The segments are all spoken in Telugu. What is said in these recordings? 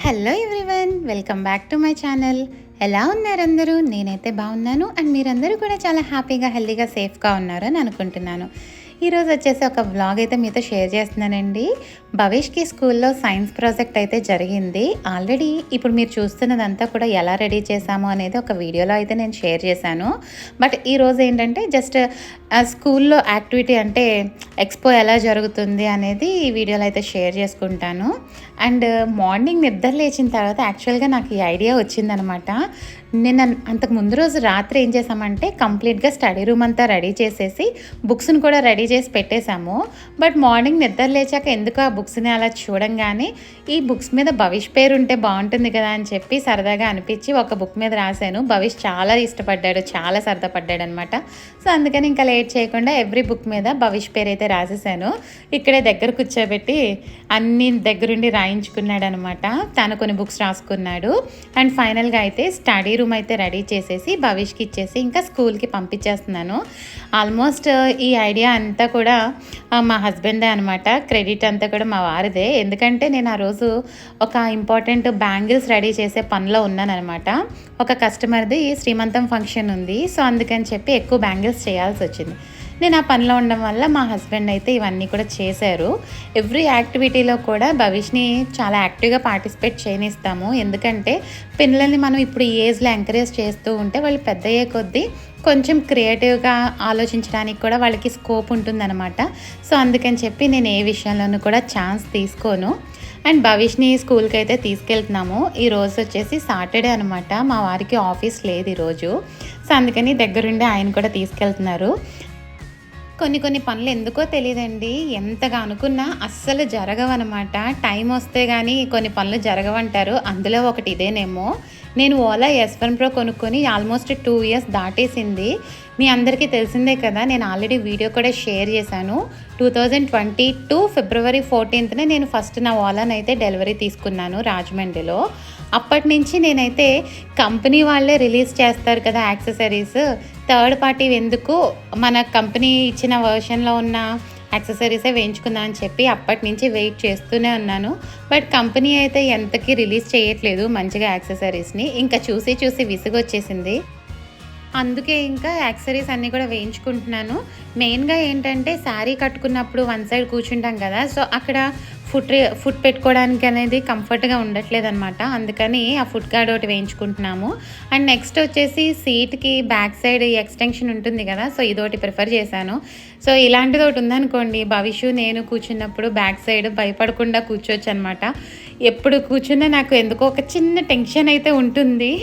Hello everyone welcome back to my channel ఎలా ఉన్నారు అందరూ? నేనైతే బాగున్నాను. అండ్ మీరందరూ కూడా చాలా హ్యాపీగా హెల్తీగా సేఫ్గా ఉన్నారని అనుకుంటున్నాను. ఈరోజు వచ్చేసి ఒక వ్లాగ్ అయితే మీతో షేర్ చేస్తున్నానండి. భవేష్కి స్కూల్లో సైన్స్ ప్రాజెక్ట్ అయితే జరిగింది. ఆల్రెడీ ఇప్పుడు మీరు చూస్తున్నదంతా కూడా ఎలా రెడీ చేశాము అనేది ఒక వీడియోలో అయితే నేను షేర్ చేశాను. బట్ ఈరోజు ఏంటంటే జస్ట్ స్కూల్లో యాక్టివిటీ అంటే ఎక్స్పో ఎలా జరుగుతుంది అనేది ఈ వీడియోలో అయితే షేర్ చేసుకుంటాను. అండ్ మార్నింగ్ నిద్ర లేచిన తర్వాత యాక్చువల్గా నాకు ఈ ఐడియా వచ్చిందనమాట. నేను అంతకు ముందు రోజు రాత్రి ఏం చేసామంటే కంప్లీట్గా స్టడీ రూమ్ అంతా రెడీ చేసేసి బుక్స్ని కూడా రెడీ చేసి పెట్టేశాము. బట్ మార్నింగ్ నిద్ర లేచాక ఎందుకు ఆ బుక్స్ని అలా చూడంగానే ఈ బుక్స్ మీద భవిష్ పేరు ఉంటే బాగుంటుంది కదా అని చెప్పి సరదాగా అనిపించి ఒక బుక్ మీద రాశాను. భవిష్ చాలా ఇష్టపడ్డాడు చాలా సరదా పడ్డాడు అనమాట సో అందుకని ఇంకా లేట్ చేయకుండా ఎవ్రీ బుక్ మీద భవిష్ పేరు అయితే రాసేసాను ఇక్కడే దగ్గర కూర్చోబెట్టి అన్ని దగ్గరుండి రాయించుకున్నాడు అనమాట తను కొన్ని బుక్స్ రాసుకున్నాడు. అండ్ ఫైనల్గా అయితే స్టడీ రూమ్ అయితే రెడీ చేసేసి భవిష్కి ఇచ్చేసి ఇంకా స్కూల్కి పంపించేస్తున్నాను. ఆల్మోస్ట్ ఈ ఐడియా అంతా కూడా మా హస్బెండే అనమాట క్రెడిట్ అంతా కూడా మా వారిదే. ఎందుకంటే నేను ఆ రోజు ఒక ఇంపార్టెంట్ బ్యాంగిల్స్ రెడీ చేసే పనిలో ఉన్నానన్నమాట. ఒక కస్టమర్ది శ్రీమంతం ఫంక్షన్ ఉంది. సో అందుకని చెప్పి ఎక్కువ బ్యాంగిల్స్ చేయాల్సి వచ్చింది. నేను ఆ పనిలో ఉండడం వల్ల మా హస్బెండ్ అయితే ఇవన్నీ కూడా చేశారు. ఎవ్రీ యాక్టివిటీలో కూడా భవిష్ని చాలా యాక్టివ్గా పార్టిసిపేట్ చేయనిస్తాము. ఎందుకంటే పిల్లల్ని మనం ఇప్పుడు ఈ ఏజ్లో ఎంకరేజ్ చేస్తూ ఉంటే వాళ్ళు పెద్ద అయ్యే కొద్దీ కొంచెం క్రియేటివ్గా ఆలోచించడానికి కూడా వాళ్ళకి స్కోప్ ఉంటుందన్నమాట. సో అందుకని చెప్పి నేను ఏ విషయంలోనూ కూడా ఛాన్స్ తీసుకోను. అండ్ భవిష్ని స్కూల్కి అయితే తీసుకెళ్తున్నాము. ఈ రోజు వచ్చేసి సాటర్డే అనమాట మా వారికి ఆఫీస్ లేదు ఈరోజు సో అందుకని దగ్గరుండి ఆయన కూడా తీసుకెళ్తున్నారు. కొన్ని కొన్ని పనులు ఎందుకో తెలియదండి ఎంతగా అనుకున్నా అస్సలు జరగవన్నమాట టైం వస్తే కానీ కొన్ని పనులు జరగవంటారు. అందులో ఒకటి ఇదేనేమో. నేను ఓలా ఎస్ వన్ ప్రో కొనుక్కొని ఆల్మోస్ట్ టూ ఇయర్స్ దాటేసింది. మీ అందరికీ తెలిసిందే కదా నేను ఆల్రెడీ వీడియో కూడా షేర్ చేశాను. Two thousand twenty two February ఫోర్టీన్త్నే నేను ఫస్ట్ నా ఓలాని అయితే డెలివరీ తీసుకున్నాను రాజమండ్రిలో. అప్పటి నుంచి నేనైతే కంపెనీ వాళ్ళే రిలీజ్ చేస్తారు కదా యాక్సెసరీస్. థర్డ్ పార్టీ ఎందుకు మన కంపెనీ ఇచ్చిన వర్షన్లో ఉన్న యాక్సెసరీసే వేయించుకుందాం అని చెప్పి అప్పటి నుంచి వెయిట్ చేస్తూనే ఉన్నాను. బట్ కంపెనీ అయితే ఎంతకీ రిలీజ్ చేయట్లేదు మంచిగా యాక్సెసరీస్ని. ఇంకా చూసి చూసి విసుగొచ్చేసింది. అందుకే ఇంకా యాక్సరీస్ అన్నీ కూడా వేయించుకుంటున్నాను. మెయిన్గా ఏంటంటే శారీ కట్టుకున్నప్పుడు వన్ సైడ్ కూర్చుంటాం కదా సో అక్కడ ఫుట్ ఫుట్ పెట్టుకోవడానికి అనేది కంఫర్ట్గా ఉండట్లేదు అనమాట అందుకని ఆ ఫుట్ గార్డ్ ఒకటి వేయించుకుంటున్నాము. అండ్ నెక్స్ట్ వచ్చేసి సీట్కి బ్యాక్ సైడ్ ఎక్స్టెన్షన్ ఉంటుంది కదా సో ఇదొకటి ప్రిఫర్ చేశాను. సో ఇలాంటిది ఒకటి ఉందనుకోండి భవిష్యు నేను కూర్చున్నప్పుడు బ్యాక్ సైడ్ భయపడకుండా కూర్చోవచ్చు అనమాట ఎప్పుడు కూర్చున్నా నాకు ఎందుకో ఒక చిన్న టెన్షన్ అయితే ఉంటుంది.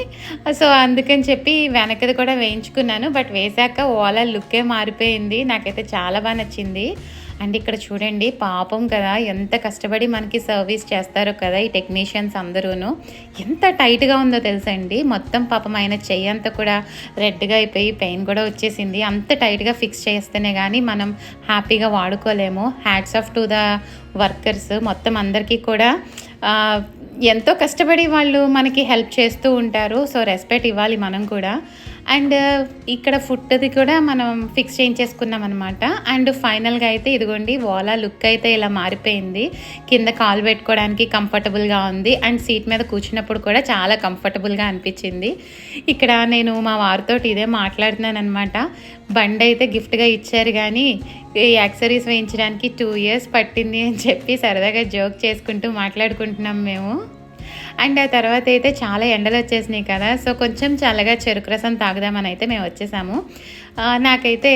సో అందుకని చెప్పి వెనకది కూడా వేయించుకున్నాను. బట్ వేశాక ఓలా లుక్కే మారిపోయింది. నాకైతే చాలా బాగా నచ్చింది. అండ్ ఇక్కడ చూడండి పాపం కదా ఎంత కష్టపడి మనకి సర్వీస్ చేస్తారో కదా ఈ టెక్నీషియన్స్ అందరూను. ఎంత టైట్గా ఉందో తెలుసండి. మొత్తం పాపం ఆయన చెయ్యి అంతా కూడా రెడ్గా అయిపోయి పెయిన్ కూడా వచ్చేసింది. అంత టైట్గా ఫిక్స్ చేస్తేనే కానీ మనం హ్యాపీగా వాడుకోలేము. Hats off to the workers మొత్తం అందరికీ కూడా ఎంతో కష్టపడి వాళ్ళు మనకి హెల్ప్ చేస్తూ ఉంటారు. సో రెస్పెక్ట్ ఇవ్వాలి మనం కూడా. అండ్ ఇక్కడ ఫుడ్ది కూడా మనం ఫిక్స్ చేయించేసుకున్నాం అనమాట అండ్ ఫైనల్గా అయితే ఇదిగోండి వాలా లుక్ అయితే ఇలా మారిపోయింది. కింద కాలు పెట్టుకోవడానికి కంఫర్టబుల్గా ఉంది. అండ్ సీట్ మీద కూర్చున్నప్పుడు కూడా చాలా కంఫర్టబుల్గా అనిపించింది. ఇక్కడ నేను మా వారితో ఇదే మాట్లాడుతున్నాను అనమాట బండి అయితే గిఫ్ట్గా ఇచ్చారు కానీ ఈ యాక్సరీస్ వేయించడానికి టూ ఇయర్స్ పట్టింది అని చెప్పి సరదాగా జోక్ చేసుకుంటూ మాట్లాడుకుంటున్నాం మేము. అండ్ ఆ తర్వాత అయితే చాలా ఎండలు వచ్చేసినాయి కదా. సో కొంచెం చల్లగా చెరుకు రసం తాగుదామని అయితే మేము వచ్చేసాము. నాకైతే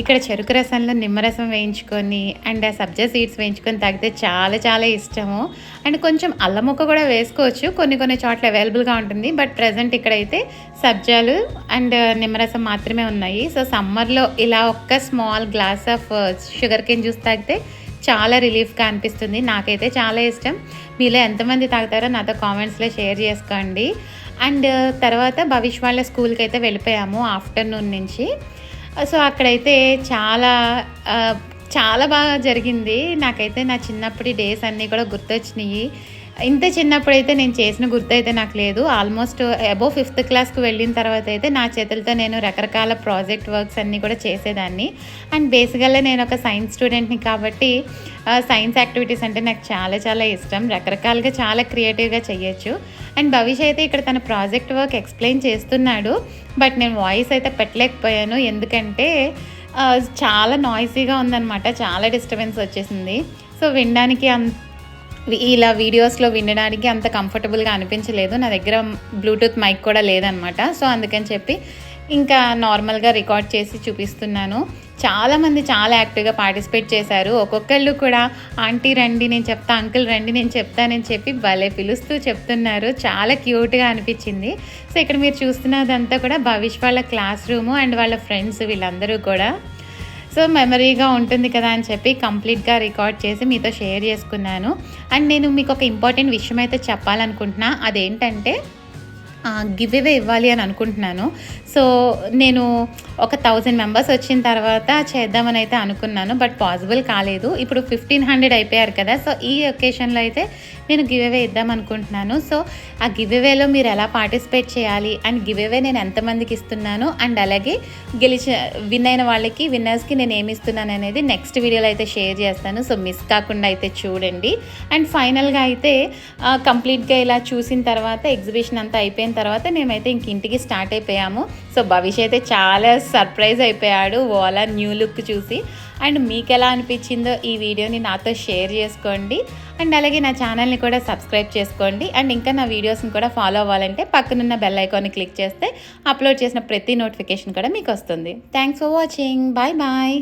ఇక్కడ చెరుకు రసంలో నిమ్మరసం వేయించుకొని అండ్ ఆ సబ్జా సీడ్స్ వేయించుకొని తాగితే చాలా చాలా ఇష్టము. అండ్ కొంచెం అల్లం ముక్క కూడా వేసుకోవచ్చు. కొన్ని కొన్ని చోట్ల అవైలబుల్గా ఉంటుంది. బట్ ప్రజెంట్ ఇక్కడైతే సబ్జాలు అండ్ నిమ్మరసం మాత్రమే ఉన్నాయి. సో సమ్మర్లో ఇలా ఒక్క small glass of sugar cane juice తాగితే చాలా రిలీఫ్గా అనిపిస్తుంది. నాకైతే చాలా ఇష్టం. మీలో ఎంతమంది తాగుతారో నాతో కామెంట్స్లో షేర్ చేసుకోండి. అండ్ uh, తర్వాత భవిష్ వాళ్ళ స్కూల్కి అయితే వెళ్ళిపోయాము ఆఫ్టర్నూన్ నుంచి. Uh, సో అక్కడైతే చాలా uh, చాలా బాగా జరిగింది. నాకైతే నా చిన్నప్పటి డేస్ అన్నీ కూడా గుర్తొచ్చినాయి. ఇంత చిన్నప్పుడైతే నేను చేసిన గుర్తు అయితే నాకు లేదు. ఆల్మోస్ట్ అబోవ్ ఫిఫ్త్ క్లాస్కి వెళ్ళిన తర్వాత అయితే నా చేతులతో నేను రకరకాల ప్రాజెక్ట్ వర్క్స్ అన్నీ కూడా చేసేదాన్ని. అండ్ బేసికల్గా నేను ఒక సైన్స్ స్టూడెంట్ని కాబట్టి సైన్స్ యాక్టివిటీస్ అంటే నాకు చాలా చాలా ఇష్టం. రకరకాలుగా చాలా క్రియేటివ్గా చేయొచ్చు అండ్ భవిష్య అయితే ఇక్కడ తన ప్రాజెక్ట్ వర్క్ ఎక్స్ప్లెయిన్ చేస్తున్నాడు. బట్ నేను వాయిస్ అయితే పెట్టలేకపోయాను. ఎందుకంటే చాలా నాయిసీగా ఉందన్నమాట. చాలా డిస్టర్బెన్స్ వచ్చేసింది. సో వినడానికి అంత ఇలా వీడియోస్లో వినడానికి అంత కంఫర్టబుల్గా అనిపించలేదు. నా దగ్గర బ్లూటూత్ మైక్ కూడా లేదనమాట. సో అందుకని చెప్పి ఇంకా నార్మల్గా రికార్డ్ చేసి చూపిస్తున్నాను. చాలామంది చాలా యాక్టివ్గా పార్టిసిపేట్ చేశారు. ఒక్కొక్కళ్ళు కూడా ఆంటీ రండి నేను చెప్తా అంకుల్ రండి నేను చెప్తానని చెప్పి భలే పిలుస్తూ చెప్తున్నారు. చాలా క్యూట్గా అనిపించింది. సో ఇక్కడ మీరు చూస్తున్నదంతా కూడా భవిష్ వాళ్ళ క్లాస్ రూము అండ్ వాళ్ళ ఫ్రెండ్స్ వీళ్ళందరూ కూడా. సో మెమరీగా ఉంటుంది కదా అని చెప్పి కంప్లీట్గా రికార్డ్ చేసి మీతో షేర్ చేసుకున్నాను. అండ్ నేను మీకు ఒక ఇంపార్టెంట్ విషయం అయితే చెప్పాలనుకుంటున్నా. అదేంటంటే గివ్ అవే ఇవ్వాలి అని అనుకుంటున్నాను. సో నేను ఒక థౌజండ్ మెంబర్స్ వచ్చిన తర్వాత చేద్దామని అయితే అనుకున్నాను బట్ పాసిబుల్ కాలేదు. ఇప్పుడు ఫిఫ్టీన్ హండ్రెడ్ అయిపోయారు కదా సో ఈ ఒకేషన్లో అయితే నేను గివ్ అవే ఇద్దాం అనుకుంటున్నాను. సో ఆ గివ్ అవేలో మీరు ఎలా పార్టిసిపేట్ చేయాలి అండ్ గివ్ అవే నేను ఎంతమందికి ఇస్తున్నాను అండ్ అలాగే గెలిచిన విన్ అయిన వాళ్ళకి విన్నర్స్కి నేను ఏమి ఇస్తున్నాను అనేది నెక్స్ట్ వీడియోలో అయితే షేర్ చేస్తాను. సో మిస్ కాకుండా అయితే చూడండి. అండ్ ఫైనల్గా అయితే కంప్లీట్గా ఇలా చూసిన తర్వాత ఎగ్జిబిషన్ అంతా అయిపోయిన తర్వాత మేమైతే ఇంక ఇంటికి స్టార్ట్ అయిపోయాము. సో భవిష్య అయితే చాలా సర్ప్రైజ్ అయిపోయాడు ఓలా న్యూ లుక్ చూసి. అండ్ మీకు ఎలా అనిపించిందో ఈ వీడియోని నాతో షేర్ చేసుకోండి. అండ్ అలాగే నా ఛానల్ని కూడా సబ్స్క్రైబ్ చేసుకోండి. అండ్ ఇంకా నా వీడియోస్ని కూడా ఫాలో అవ్వాలంటే పక్కనున్న బెల్ ఐకాన్ని క్లిక్ చేస్తే అప్లోడ్ చేసిన ప్రతి నోటిఫికేషన్ కూడా మీకు వస్తుంది. Thanks for watching. Bye bye.